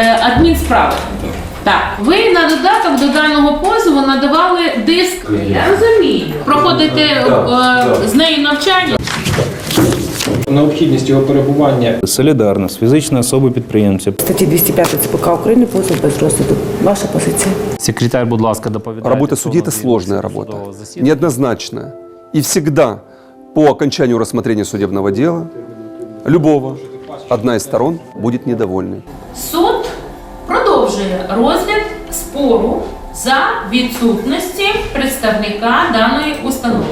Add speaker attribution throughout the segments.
Speaker 1: е, адмінсправи. Так, ви на додаток до даного позову надавали диск. Я розумію. Проходите е, з нею навчання.
Speaker 2: Необхідність його перебування
Speaker 3: Солідарність, фізичні особи підприємці.
Speaker 4: статті 205 ЦПК України позов без розгляду. Ваша позиція?
Speaker 3: Секретарь, будь ласка, доповідайте.
Speaker 5: Работа судьи – это сложная работа, неоднозначная. И всегда по окончанию рассмотрения судебного дела любого одна из сторон будет недовольной.
Speaker 1: Суд продовжує розгляд спору за відсутності представника даної установи.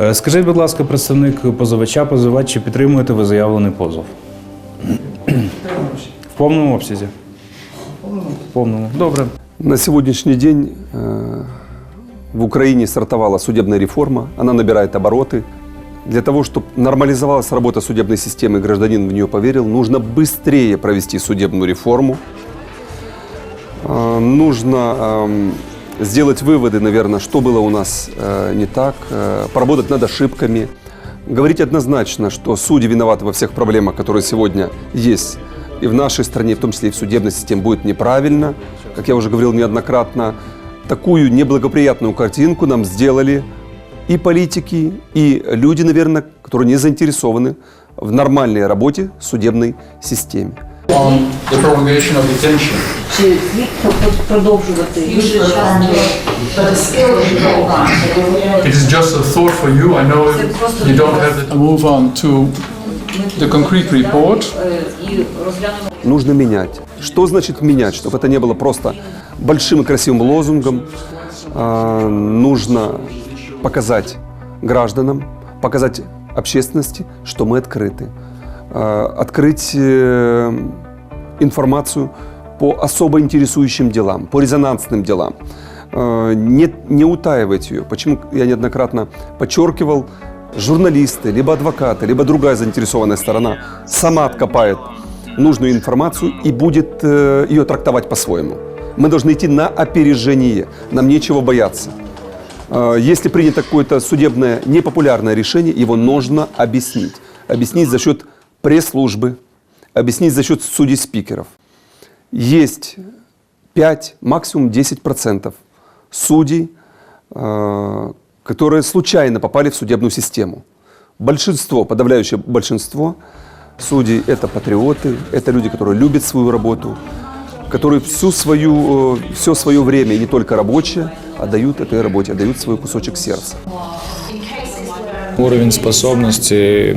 Speaker 3: Е, Скажіть, будь ласка, представник позивача, позивач, чи підтримуєте ви заявлений позов? В повному обсязі? В повному. Добре.
Speaker 5: На сегодняшний день э, в Украине стартовала судебная реформа, она набирает обороты. Для того, чтобы нормализовалась работа судебной системы, и гражданин в нее поверил, нужно быстрее провести судебную реформу. Э, Нужно эм, сделать выводы, наверное, что было у нас э, не так, э, поработать над ошибками. Говорить однозначно, что судьи виноваты во всех проблемах, которые сегодня есть и в нашей стране, в том числе и в судебной системе, будет неправильно. Как я уже говорил неоднократно, такую неблагоприятную картинку нам сделали и политики, и люди, наверное, которые не заинтересованы в нормальной работе судебной системе.
Speaker 6: on the prolongation of detention.
Speaker 4: Чи слід продовжувати?
Speaker 6: It is just a thought for you. I know you don't have. I move on to the concrete report.
Speaker 5: нужно менять. Что значит менять? Чтобы это не было просто большим и красивым лозунгом. А, нужно показать гражданам, показать общественности, что мы открыты. А, открыть э, информацию по особо интересующим делам, по резонансным делам. Э, Не, не утаивать ее. Почему я неоднократно подчеркивал, журналисты, либо адвокаты, либо другая заинтересованная сторона сама откопает нужную информацию и будет э, ее трактовать по-своему. Мы должны идти на опережение. Нам нечего бояться. Э, Если принято какое-то судебное непопулярное решение, его нужно объяснить. Объяснить за счет пресс-службы, объяснить за счет судей-спикеров. Есть 5, максимум 10% судей, э, которые случайно попали в судебную систему. Большинство, подавляющее большинство судей – это патриоты, это люди, которые любят свою работу, которые всю свою, э, все свое время, не только рабочее, отдают этой работе, отдают свой кусочек сердца.
Speaker 7: Уровень способности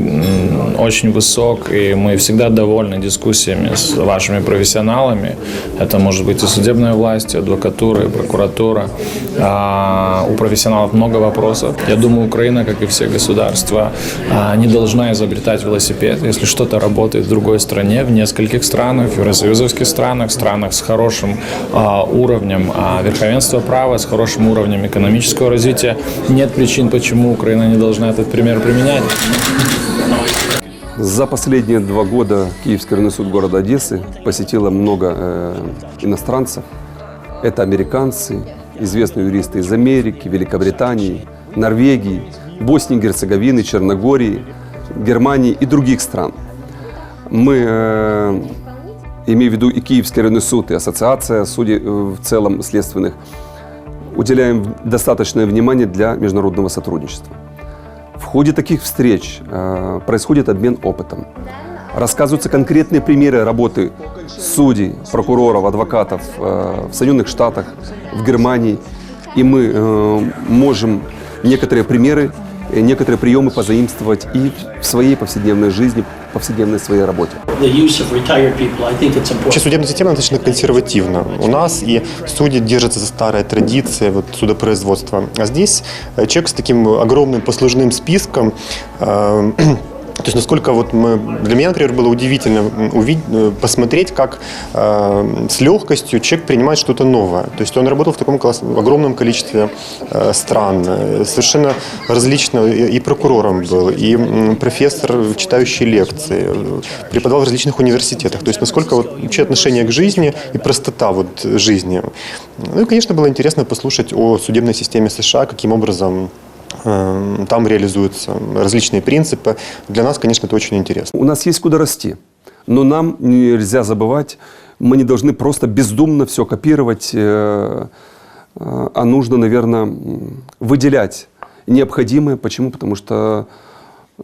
Speaker 7: очень высок, и мы всегда довольны дискуссиями с вашими профессионалами. Это может быть и судебная власть, и адвокатура, и прокуратура. А, у профессионалов много вопросов. Я думаю, Украина, как и все государства, а, не должна изобретать велосипед. Если что-то работает в другой стране, в нескольких странах, в евросоюзовских странах, странах с хорошим а, уровнем а, верховенства права, с хорошим уровнем экономического развития, нет причин, почему Украина не должна этот пример применять.
Speaker 5: За последние два года Киевский районный суд города Одессы посетило много э, иностранцев. Это американцы, известные юристы из Америки, Великобритании, Норвегии, Боснии Герцеговины, Черногории, Германии и других стран. Мы, э, имею в виду и Киевский районный суд, и Ассоциация судей э, в целом следственных, уделяем достаточное внимание для международного сотрудничества. В ходе таких встреч э, происходит обмен опытом. Рассказываются конкретные примеры работы судей, прокуроров, адвокатов э, в Соединенных Штатах, в Германии. И мы э, можем некоторые примеры, некоторые приемы позаимствовать и в своей повседневной жизни, повседневной своей работе.
Speaker 8: Вообще судебная система достаточно консервативна у нас, и судьи держатся за старые традиции вот, судопроизводства. А здесь э, человек с таким огромным послужным списком, э, то есть насколько вот мы, для меня, например, было удивительно увидеть, э, посмотреть, как э, с легкостью человек принимает что-то новое. То есть он работал в таком класс- огромном количестве э, стран, э, совершенно различно и, прокурором был, и профессор, читающий лекции, э, преподавал в различных университетах. То есть насколько вот вообще отношение к жизни и простота вот жизни. Ну и, конечно, было интересно послушать о судебной системе США, каким образом там реализуются различные принципы. Для нас, конечно, это очень интересно.
Speaker 5: У нас есть куда расти, но нам нельзя забывать Мы не должны просто бездумно все копировать, э, э, а нужно, наверное, выделять необходимое. Почему? Потому что,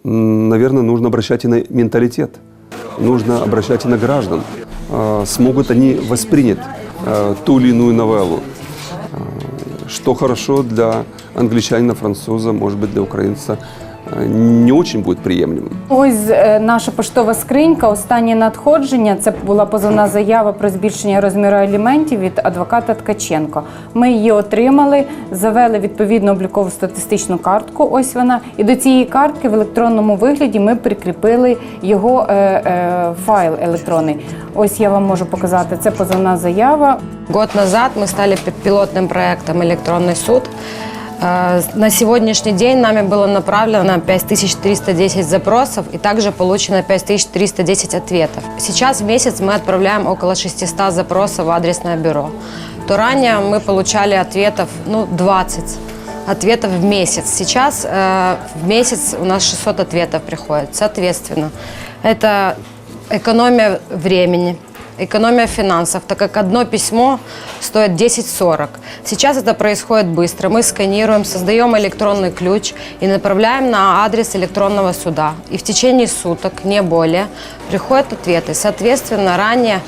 Speaker 5: наверное, нужно обращать и на менталитет, нужно обращать и на граждан. Э, Смогут они воспринять ту или иную новеллу, что хорошо для англичанина, француза, может быть, для украинца, не очень будет приемлемым.
Speaker 2: Ось е, наша поштова скринька. Останнє надходження це була позовна заява про збільшення розміру аліментів від адвоката Ткаченко. Ми її отримали, завели відповідну облікову статистичну картку. Ось вона. І до цієї картки в електронному вигляді ми прикріпили його е, е, файл електронний. Ось я вам можу показати. Це позовна заява.
Speaker 9: Год назад мы стали пи- пилотным проектом «Электронный суд». Э, На сегодняшний день нами было направлено 5310 запросов и также получено 5310 ответов. Сейчас в месяц мы отправляем около 600 запросов в адресное бюро. То ранее мы получали ответов ну, 20 ответов в месяц. Сейчас э, в месяц у нас 600 ответов приходит. Соответственно, это экономия времени, экономия финансов, так как одно письмо стоит 10-40. Сейчас это происходит быстро. Мы сканируем, создаем электронный ключ и направляем на адрес электронного суда. И в течение суток, не более, приходят ответы. Соответственно, ранее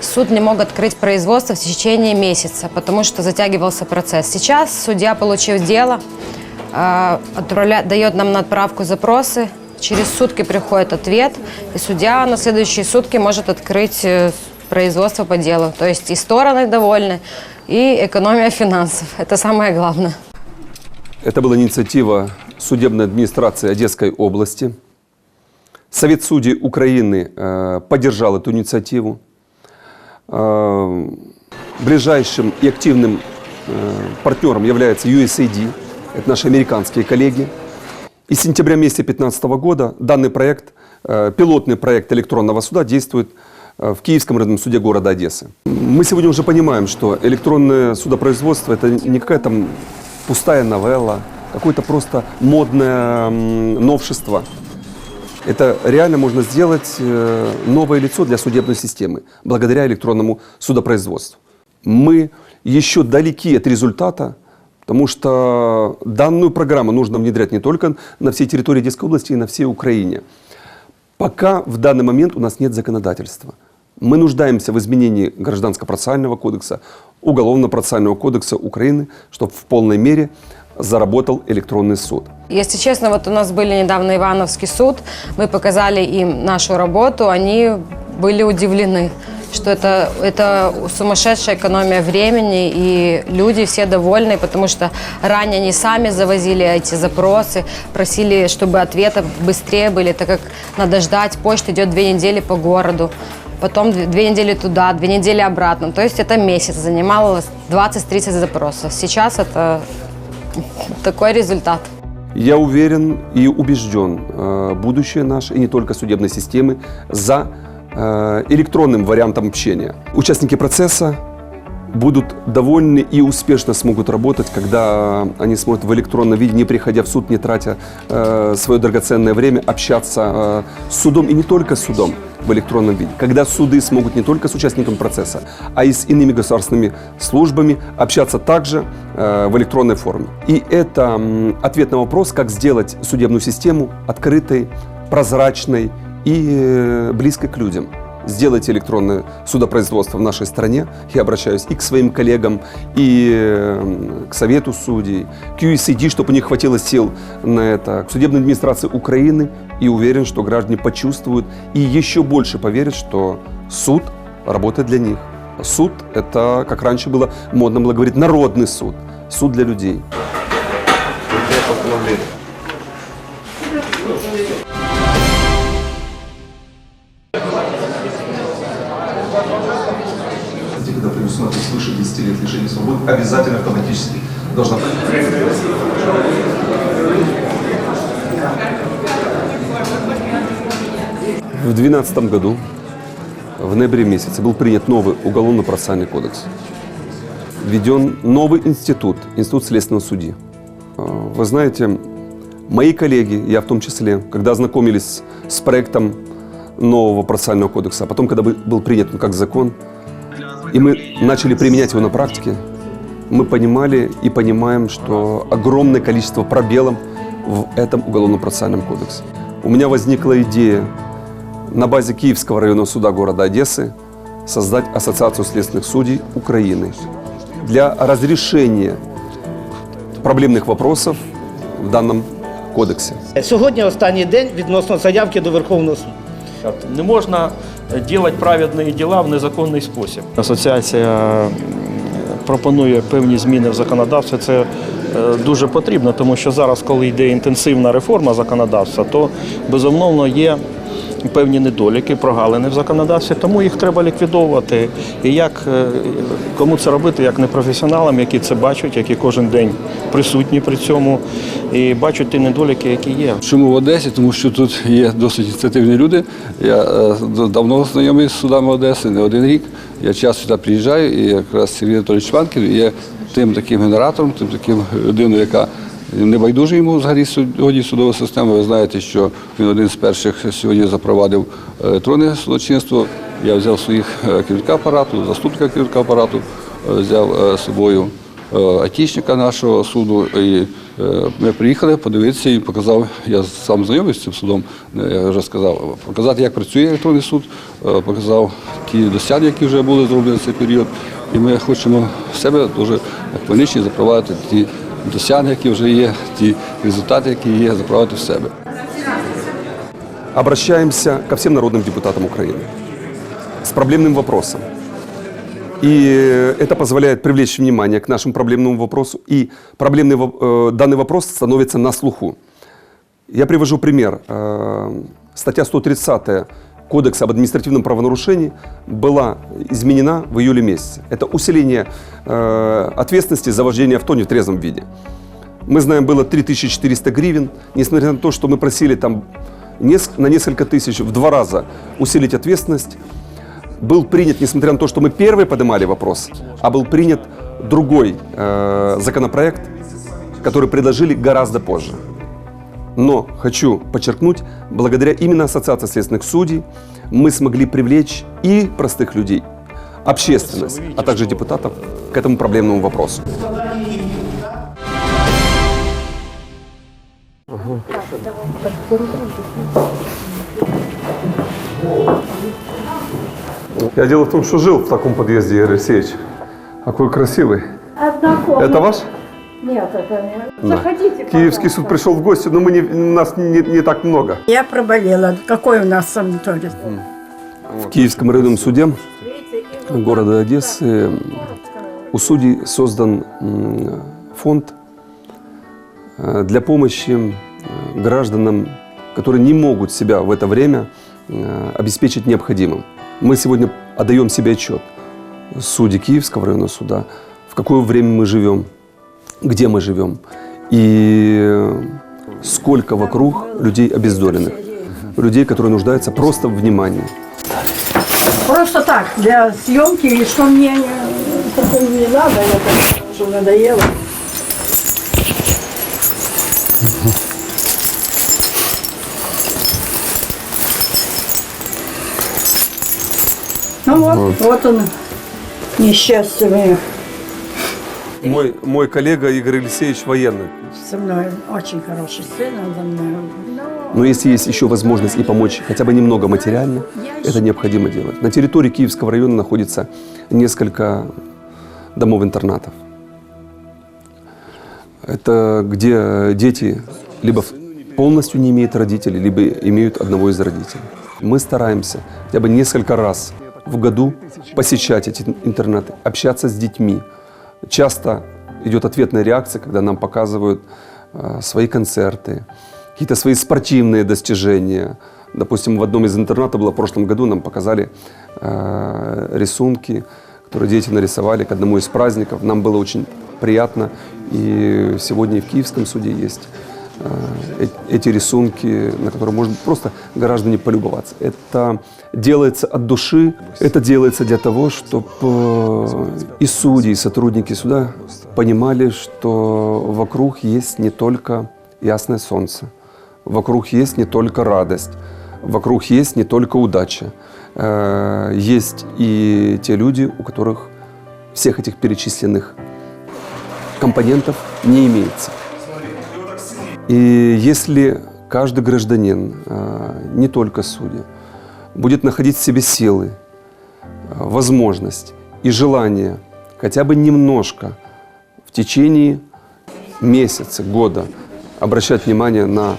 Speaker 9: суд не мог открыть производство в течение месяца, потому что затягивался процесс. Сейчас судья, получив дело, э, отправля- дает нам на отправку запросы, через сутки приходит ответ, и судья на следующие сутки может открыть производство по делу. То есть и стороны довольны, и экономия финансов. Это самое главное.
Speaker 5: Это была инициатива судебной администрации Одесской области. Совет судей Украины э, поддержал эту инициативу. Э, ближайшим и активным э, партнером является USAID, это наши американские коллеги. И с сентября месяца 2015 года данный проект, э, пилотный проект электронного суда действует в Киевском районном суде города Одессы. Мы сегодня уже понимаем, что электронное судопроизводство – это не какая-то там пустая новелла, какое-то просто модное новшество. Это реально можно сделать э, новое лицо для судебной системы благодаря электронному судопроизводству. Мы еще далеки от результата, потому что данную программу нужно внедрять не только на всей территории Одесской области, и на всей Украине. Пока в данный момент у нас нет законодательства. Мы нуждаемся в изменении Гражданско-процессуального кодекса, Уголовно-процессуального кодекса Украины, чтобы в полной мере заработал электронный суд.
Speaker 9: Если честно, вот у нас были недавно Ивановский суд, мы показали им нашу работу, они были удивлены, что это, это сумасшедшая экономия времени, и люди все довольны, потому что ранее они сами завозили эти запросы, просили, чтобы ответы быстрее были, так как надо ждать, почта идет две недели по городу. Потом две недели туда, две недели обратно. То есть это месяц занимало 20-30 запросов. Сейчас это такой результат.
Speaker 5: Я уверен и убежден, э, будущее наше, и не только судебной системы, за э, электронным вариантом общения. Участники процесса будут довольны и успешно смогут работать, когда они смогут в электронном виде, не приходя в суд, не тратя э, свое драгоценное время, общаться э, с судом и не только с судом в электронном виде. Когда суды смогут не только с участником процесса, а и с иными государственными службами общаться также э, в электронной форме. И это м, ответ на вопрос, как сделать судебную систему открытой, прозрачной и э, близкой к людям сделайте электронное судопроизводство в нашей стране. Я обращаюсь и к своим коллегам, и э, к Совету судей, к USAID, чтобы у них хватило сил на это, к судебной администрации Украины. И уверен, что граждане почувствуют и еще больше поверят, что суд работает для них. Суд – это, как раньше было модно было говорить, народный суд. Суд для людей. когда 10 лет лишения свободы, обязательно автоматически должна. В 2012 году, в ноябре месяце, был принят новый уголовно-процессуальный кодекс. Введен новый институт, институт следственного судьи. Э, Вы знаете, мои коллеги, я в том числе, когда ознакомились с проектом нового процессуального кодекса, а потом, когда бы- был принят он как закон, и мы начали применять его на практике, мы понимали и понимаем, что огромное количество пробелов в этом уголовно-процессуальном кодексе. У меня возникла идея на базе Киевского районного суда города Одессы создать Ассоциацию следственных судей Украины для разрешения проблемных вопросов в данном кодексе.
Speaker 10: Сьогодні останній день відносно заявки до Верховного суду.
Speaker 11: Не можна Робити праведні діла в незаконний спосіб. Асоціація пропонує певні зміни в законодавстві. Це е, дуже потрібно, тому що зараз, коли йде інтенсивна реформа законодавства, то безумовно є певні недоліки, прогалини в законодавстві, тому їх треба ліквідовувати. І як е, кому це робити, як не професіоналам, які це бачать, які кожен день присутні при цьому і бачать ті недоліки, які є.
Speaker 12: Чому в Одесі? Тому що тут є досить ініціативні люди. Я е, давно знайомий з судами Одеси, не один рік. Я часто сюди приїжджаю, і якраз Сергій Анатолійович Шванків є тим таким генератором, тим таким людиною, яка не байдуже йому взагалі сьогодні судова система. Ви знаєте, що він один з перших сьогодні запровадив е, електронне судочинство. Я взяв своїх е, керівника апарату, заступника керівника апарату, е, взяв з собою айтішника нашого суду. І ми приїхали подивитися і показав, я сам знайомий з цим судом, я вже сказав, показати, як працює електронний суд, показав ті досягнення, які вже були зроблені в цей період. І ми хочемо в себе дуже Хмельниччині запровадити ті досягнення, які вже є, ті результати, які є, запровадити в себе.
Speaker 5: Обращаемся ко всем народным депутатам Украины с проблемным вопросом. И это позволяет привлечь внимание к нашему проблемному вопросу, и проблемный, во- э, данный вопрос становится на слуху. Я привожу пример. Э, Статья 130 Кодекса об административном правонарушении была изменена в июле месяце. Это усиление э, ответственности за вождение авто не в трезвом виде. Мы знаем, было 3400 гривен, несмотря на то, что мы просили там неск- на несколько тысяч, в два раза усилить ответственность, был принят, несмотря на то, что мы первые поднимали вопрос, а был принят другой э, законопроект, который предложили гораздо позже. Но хочу подчеркнуть, благодаря именно Ассоциации следственных судей мы смогли привлечь и простых людей, общественность, а также депутатов к этому проблемному вопросу. Я дело в том, что жил в таком подъезде, Игорь Алексеевич. Какой красивый. Это ваш?
Speaker 13: Нет, это не.
Speaker 5: Да.
Speaker 13: Заходите,
Speaker 5: Киевский суд пришел в гости, но мы не, у нас не, не так много.
Speaker 13: Я проболела. Какой у нас санаторий?
Speaker 5: В Киевском районном суде города Одессы у судей создан фонд э, для помощи гражданам, которые не могут себя в это время э, обеспечить необходимым. Мы сегодня отдаем себе отчет, судьи Киевского районного суда, в какое время мы живем, где мы живем и сколько вокруг людей обездоленных, людей, которые нуждаются просто в внимании.
Speaker 13: Просто так, для съемки, и что мне такое не надо, это уже надоело. Ну вот, вот, он, несчастье мое
Speaker 5: Мой, мой коллега Игорь Алексеевич военный.
Speaker 13: со мной. Очень хороший сын, он за мной.
Speaker 5: Но если есть еще возможность и помочь хотя бы немного материально, это необходимо делать. На территории Киевского района находится несколько домов-интернатов. Это где дети либо полностью не имеют родителей, либо имеют одного из родителей. Мы стараемся хотя бы несколько раз в году посещать эти интернаты, общаться с детьми. Часто идет ответная реакция, когда нам показывают э, свои концерты, какие-то свои спортивные достижения. Допустим, в одном из интернатов было в прошлом году, нам показали э, рисунки, которые дети нарисовали к одному из праздников. Нам было очень приятно. И сегодня и в Киевском суде есть э, эти рисунки, на которые можно просто граждане полюбоваться. Это делается от души, это делается для того, чтобы и судьи, и сотрудники суда понимали, что вокруг есть не только ясное солнце, вокруг есть не только радость, вокруг есть не только удача. э, есть и те люди, у которых всех этих перечисленных компонентов не имеется. И если каждый гражданин, э, не только судья, будет находить в себе силы, э, возможность и желание хотя бы немножко в течение месяца, года обращать внимание на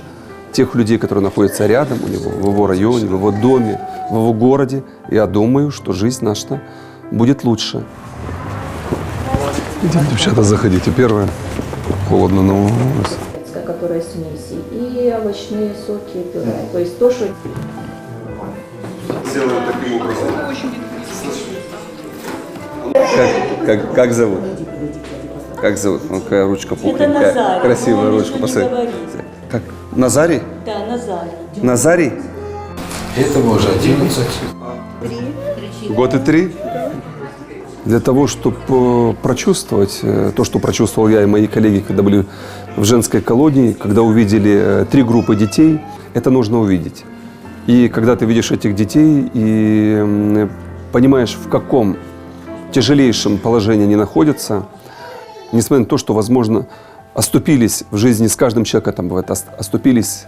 Speaker 5: тех людей, которые находятся рядом у него, в его районе, в его доме, в его городе, я думаю, что жизнь наша будет лучше.
Speaker 12: Идите, девчата, заходите. Первое. Холодно, но
Speaker 14: которая смеси, и овощные соки, пюре. То есть то, что
Speaker 5: Сделаем таким образом. Как, как, как зовут? Как зовут? Ну, какая ручка пухленькая.
Speaker 14: Назарий.
Speaker 5: Красивая ручка. Посмотри. Как? Назарий?
Speaker 14: Да, Назарий.
Speaker 5: Назарий?
Speaker 12: Этому уже 11.
Speaker 5: Год и три? Для того, чтобы прочувствовать э, то, что прочувствовал я и мои коллеги, когда были в женской колонии, когда увидели э, три группы детей, это нужно увидеть. И когда ты видишь этих детей и понимаешь, в каком тяжелейшем положении они находятся, несмотря на то, что, возможно, оступились в жизни с каждым человеком, там бывает, ос- оступились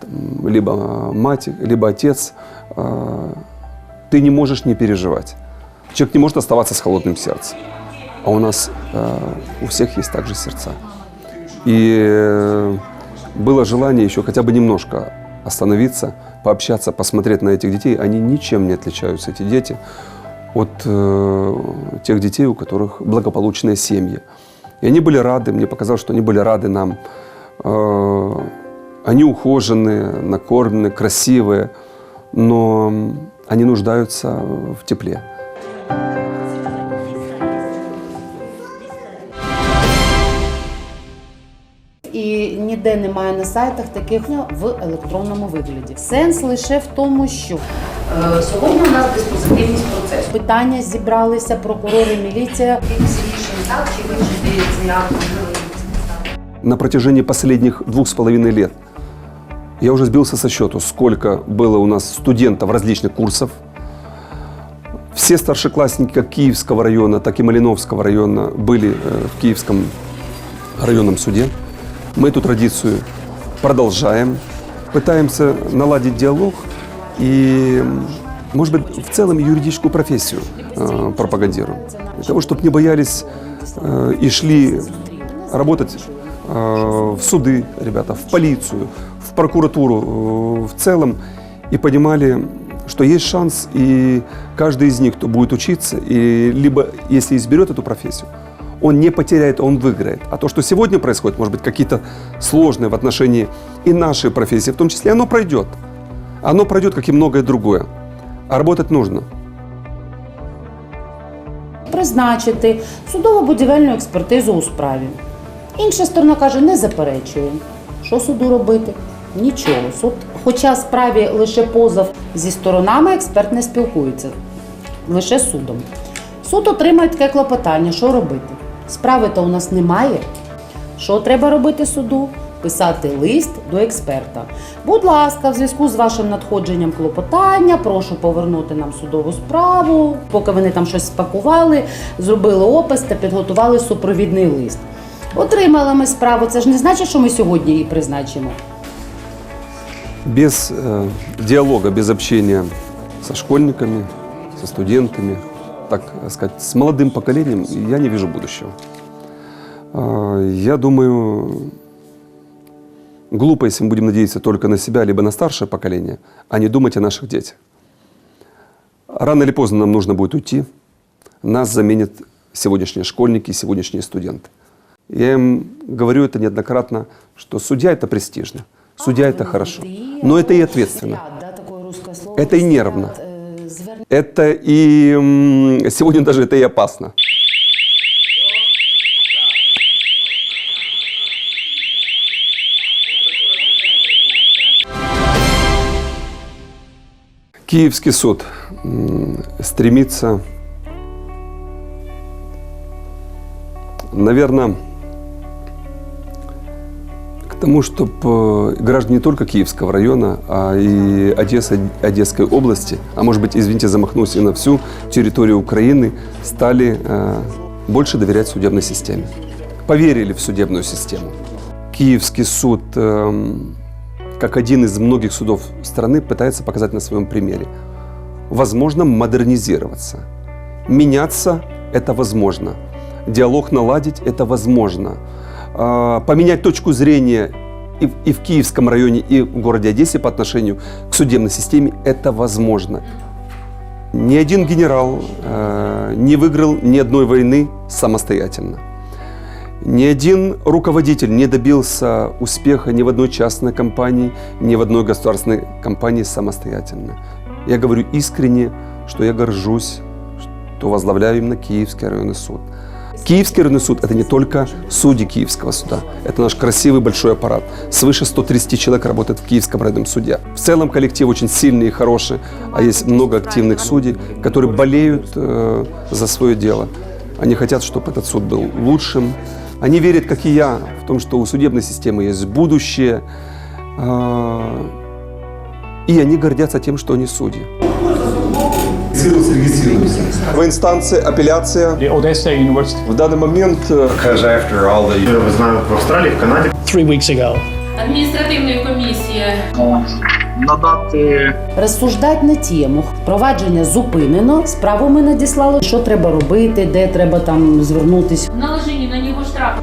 Speaker 5: там, либо мать, либо отец, э, ты не можешь не переживать. Человек не может оставаться с холодным сердцем. А у нас э, у всех есть также сердца. И э, было желание еще хотя бы немножко остановиться, пообщаться, посмотреть на этих детей. Они ничем не отличаются, эти дети, от э, тех детей, у которых благополучные семьи. И они были рады, мне показалось, что они были рады нам. Э, они ухоженные, накормленные, красивые, но они нуждаются в тепле.
Speaker 15: І ніде немає на сайтах таких в електронному вигляді. Сенс лише в тому, що е, сьогодні у нас диспозитивність процесу. Питання зібралися прокурори, міліція. так чи вивчити цей акт?
Speaker 5: на протяжении последних двух с половиной лет я уже сбился со счету, сколько было у нас студентов различных курсов. Все старшеклассники как Киевского района, так и Малиновского района были э, в Киевском районном суде. Мы эту традицию продолжаем, пытаемся наладить диалог и, может быть, в целом юридическую профессию э, пропагандируем. Для того, чтобы не боялись э, и шли работать э, в суды, ребята, в полицию, в прокуратуру э, в целом и понимали, что есть шанс, и каждый из них, кто будет учиться, и либо если изберет эту профессию, он не потеряет, он выиграет. А то, что сегодня происходит, может быть, какие-то сложные в отношении и нашей профессии, в том числе, оно пройдет. Оно пройдет, как и многое другое. А работать нужно.
Speaker 15: Призначити судово-будівельну експертизу у справі. Інша сторона каже, не заперечує. Що суду робити? Нічого. Суд, хоча справі лише позов зі сторонами, експерт не спілкується. Лише з судом. Суд отримає таке клопотання, що робити? Справи то у нас немає. Що треба робити суду? Писати лист до експерта. Будь ласка, в зв'язку з вашим надходженням клопотання, прошу повернути нам судову справу. Поки вони там щось спакували, зробили опис та підготували супровідний лист. Отримали ми справу. Це ж не значить, що ми сьогодні її призначимо.
Speaker 5: Без э, диалога, без общения со школьниками, со студентами, так сказать, с молодым поколением, я не вижу будущего. А, Я думаю, глупо, если мы будем надеяться только на себя, либо на старшее поколение, а не думать о наших детях. Рано или поздно нам нужно будет уйти. Нас заменят сегодняшние школьники, сегодняшние студенты. Я им говорю это неоднократно, что судья – это престижно, судья – это хорошо, но это и ответственно, это и нервно, это и сегодня даже это и опасно. Киевский суд стремится, наверное, тому, чтобы граждане не только Киевского района, а и Одессы, Одесской области, а может быть, извините, замахнулся и на всю территорию Украины, стали э, больше доверять судебной системе. Поверили в судебную систему. Киевский суд, эм, как один из многих судов страны, пытается показать на своем примере. Возможно модернизироваться. Меняться – это возможно. Диалог наладить – это возможно. А, Поменять точку зрения и в, и в Киевском районе, и в городе Одессе по отношению к судебной системе – это возможно. Ни один генерал э, не выиграл ни одной войны самостоятельно. Ни один руководитель не добился успеха ни в одной частной компании, ни в одной государственной компании самостоятельно. Я говорю искренне, что я горжусь, что возглавляю именно Киевский районный суд. Киевский районный суд – это не только судьи Киевского суда, это наш красивый большой аппарат. Свыше 130 человек работает в Киевском районном суде. В целом коллектив очень сильный и хороший, а есть много активных судей, которые болеют э, за свое дело. Они хотят, чтобы этот суд был лучшим. Они верят, как и я, в том, что у судебной системы есть будущее. Э, и они гордятся тем, что они судьи. Регистрируемся. В инстанции апелляция. В данный момент... э,
Speaker 8: Вы знаете, в Австралии, в Канаде.
Speaker 1: Three weeks ago. Адміністративної комісії.
Speaker 6: Надати
Speaker 15: Розсуждати на тему. Провадження зупинено. Справу ми надіслали, що треба робити, де треба там звернутись.
Speaker 1: Наложені на нього штрафи.